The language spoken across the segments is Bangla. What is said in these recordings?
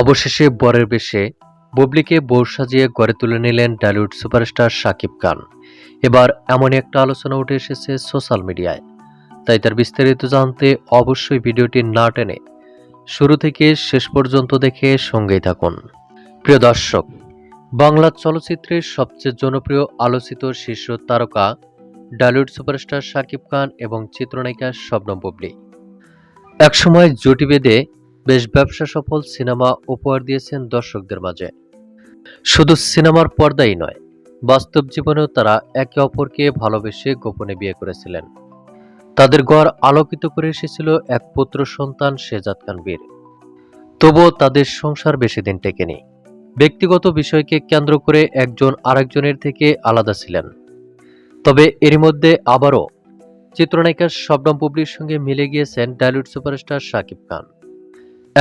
অবশেষে বরের বেশে বুবলিকে বউ সাজিয়ে গড়ে তুলে নিলেন ডালিউড সুপারস্টার শাকিব খান। এবার এমনই একটা আলোচনা উঠে এসেছে সোশ্যাল মিডিয়ায়। তাই তার বিস্তারিত জানতে অবশ্যই ভিডিওটি না টেনে শুরু থেকে শেষ পর্যন্ত দেখে সঙ্গেই থাকুন। প্রিয় দর্শক, বাংলা চলচ্চিত্রের সবচেয়ে জনপ্রিয় আলোচিত শীর্ষ তারকা ডালিউড সুপারস্টার শাকিব খান এবং চিত্রনায়িকা শবনম বুবলি। একসময় জুটি বেঁধে বেশ ব্যবসা সফল সিনেমা উপহার দিয়েছেন দর্শকদের মাঝে। শুধু সিনেমার পর্দাই নয়, বাস্তব জীবনেও তারা একে অপরকে ভালোবেসে গোপনে বিয়ে করেছিলেন। তাদের গড় আলোকিত করে এসেছিল এক পুত্র সন্তান শেজাদ খান বীর। তবুও তাদের সংসার বেশি দিন টেকেনি। ব্যক্তিগত বিষয়কে কেন্দ্র করে একজন আরেকজনের থেকে আলাদা ছিলেন। তবে এরই মধ্যে আবারও চিত্রনায়িকা শবনম বুবলির সঙ্গে মিলে গিয়েছেন ডালিউড সুপারস্টার শাকিব খান।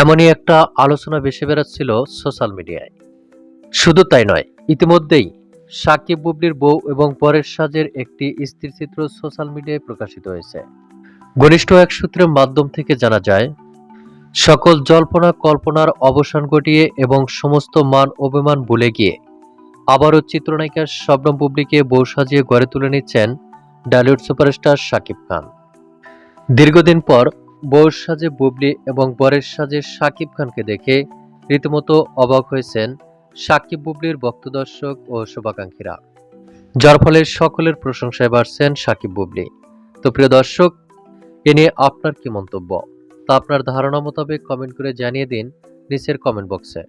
এমনই একটা আলোচনা ভেসে বেড়াচ্ছিল সোশ্যাল মিডিয়ায়। শুধু তাই নয়, ইতিমধ্যেই সাকিব বুবলির বউ এবং পরের সাজের একটি স্থিরচিত্র সোশ্যাল মিডিয়ায় প্রকাশিত হয়েছে। ঘনিষ্ঠ এক সূত্রের মাধ্যম থেকে জানা যায়, সকল জল্পনা কল্পনার অবসান ঘটিয়ে এবং সমস্ত মান অভিমান ভুলে গিয়ে আবারও চিত্রনায়িকা শবনম বুবলিকে বউ সাজিয়ে গড়ে তুলে নিচ্ছেন ডালিউড সুপারস্টার শাকিব খান। দীর্ঘদিন পর বউর সাজে বুবলি এবং বরের সাজে সাকিব খানকে দেখে রীতিমতো অবাক হয়েছেন সাকিব বুবলির ভক্তদর্শক ও শুভাকাঙ্ক্ষীরা। যার ফলে সকলের প্রশংসায় বাড়ছেন সাকিব বুবলি। তো প্রিয় দর্শক, এ নিয়ে আপনার কি মন্তব্য? তা আপনার ধারণা মোতাবেক কমেন্ট করে জানিয়ে দিন নিচের কমেন্ট বক্সে।